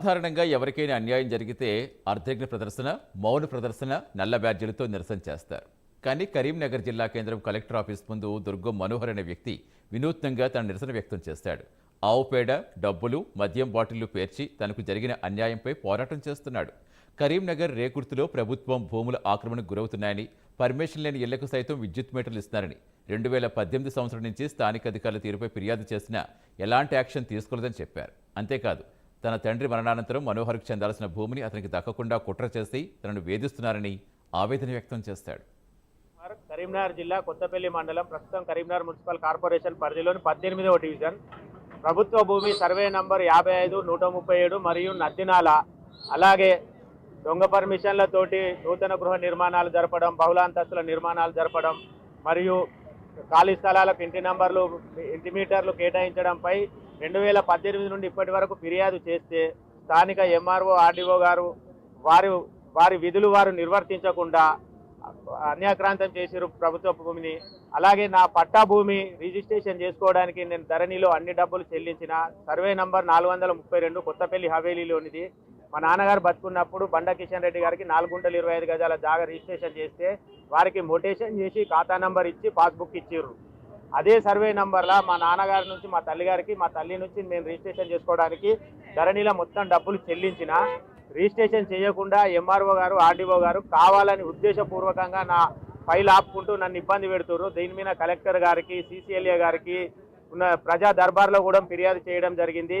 సాధారణంగా ఎవరికైనా అన్యాయం జరిగితే అర్ధజ్ఞ ప్రదర్శన మౌన ప్రదర్శన నల్ల బ్యాడ్జీలతో నిరసన చేస్తారు. కానీ కరీంనగర్ జిల్లా కేంద్రం కలెక్టర్ ఆఫీస్ ముందు దుర్గం మనోహర్ అనే వ్యక్తి వినూత్నంగా తన నిరసన వ్యక్తం చేస్తాడు. ఆవు పేడ డబ్బులు మద్యం బాటిళ్ళు పేర్చి తనకు జరిగిన అన్యాయంపై పోరాటం చేస్తున్నాడు. కరీంనగర్ రేకుర్తిలో ప్రభుత్వం భూముల ఆక్రమణకు గురవుతున్నాయని పర్మిషన్ లేని ఇళ్ళకు సైతం విద్యుత్ మీటర్లు ఇస్తున్నారని రెండు వేల పద్దెనిమిది సంవత్సరం నుంచి స్థానిక అధికారుల తీరుపై ఫిర్యాదు చేసినా ఎలాంటి యాక్షన్ తీసుకోలేదని చెప్పారు. అంతేకాదు తన తండ్రి మరణానంతరం మనోహర్కు చెందాల్సిన భూమిని అతనికి దక్కకుండా కుట్ర చేసి తనను వేధిస్తున్నారని ఆవేదన వ్యక్తం చేస్తాడు. కరీంనగర్ జిల్లా కొత్తపల్లి మండలం ప్రస్తుతం కరీంనగర్ మున్సిపల్ కార్పొరేషన్ పరిధిలోని పద్దెనిమిదవ డివిజన్. ప్రభుత్వ భూమి సర్వే నంబర్ యాభై ఐదు నూట ముప్పై ఏడు మరియు నద్దినాల. అలాగే దొంగ పర్మిషన్లతోటి నూతన గృహ నిర్మాణాలు జరపడం బహుళాంతస్తుల నిర్మాణాలు జరపడం మరియు ఖాళీ స్థలాలకు ఇంటి నంబర్లు ఇంటి మీటర్లు కేటాయించడంపై రెండు వేల పద్దెనిమిది నుండి ఇప్పటి వరకు ఫిర్యాదు చేస్తే స్థానిక ఎంఆర్ఓ ఆర్డీఓ గారు వారు వారి విధులు వారు నిర్వర్తించకుండా అన్యాక్రాంతం చేసిరు ప్రభుత్వ భూమిని. అలాగే నా పట్టా భూమి రిజిస్ట్రేషన్ చేసుకోవడానికి నేను ధరణిలో అన్ని డబ్బులు చెల్లించిన. సర్వే నంబర్ నాలుగు వందల ముప్పై రెండు కొత్తపల్లి హవేలీలోనిది. మా నాన్నగారు బతుకున్నప్పుడు బండ కిషన్ రెడ్డి గారికి నాలుగు గుంటలు ఇరవై ఐదు గజాల జాగా రిజిస్ట్రేషన్ చేస్తే వారికి మొటేషన్ చేసి ఖాతా నంబర్ ఇచ్చి పాస్బుక్ ఇచ్చిర్రు. అదే సర్వే నంబర్లా మా నాన్నగారి నుంచి మా తల్లిగారికి మా తల్లి నుంచి మేము రిజిస్ట్రేషన్ చేసుకోవడానికి ధరణిలో మొత్తం డబ్బులు చెల్లించిన రిజిస్ట్రేషన్ చేయకుండా ఎంఆర్ఓ గారు ఆర్డీఓ గారు కావాలని ఉద్దేశపూర్వకంగా నా ఫైల్ ఆపుకుంటూ నన్ను ఇబ్బంది పెడుతున్నారు దీని మీద కలెక్టర్ గారికి సీసీఎల్ఏ గారికి ఉన్న ప్రజా దర్బార్లో కూడా ఫిర్యాదు చేయడం జరిగింది.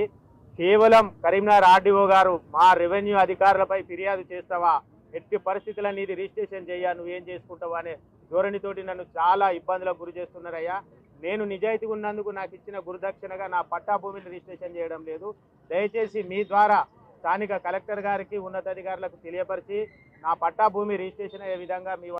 కేవలం కరీంనగర్ ఆర్డీఓ గారు మా రెవెన్యూ అధికారులపై ఫిర్యాదు చేస్తావా? ఎట్టి పరిస్థితుల్లో నీది రిజిస్ట్రేషన్ నువ్వు నువ్వేం చేసుకుంటావా అనే ధోరణితోటి నన్ను చాలా ఇబ్బందులకు గురి చేస్తున్నారయ్యా. నేను నిజాయితీగా ఉన్నందుకు నాకు ఇచ్చిన గురుదక్షిణగా నా పట్టా భూమిని రిజిస్ట్రేషన్ చేయడం లేదు. దయచేసి మీ ద్వారా స్థానిక కలెక్టర్ గారికి ఉన్నతాధికారులకు తెలియపరిచి నా పట్టా భూమి రిజిస్ట్రేషన్ అయ్యే విధంగా మీ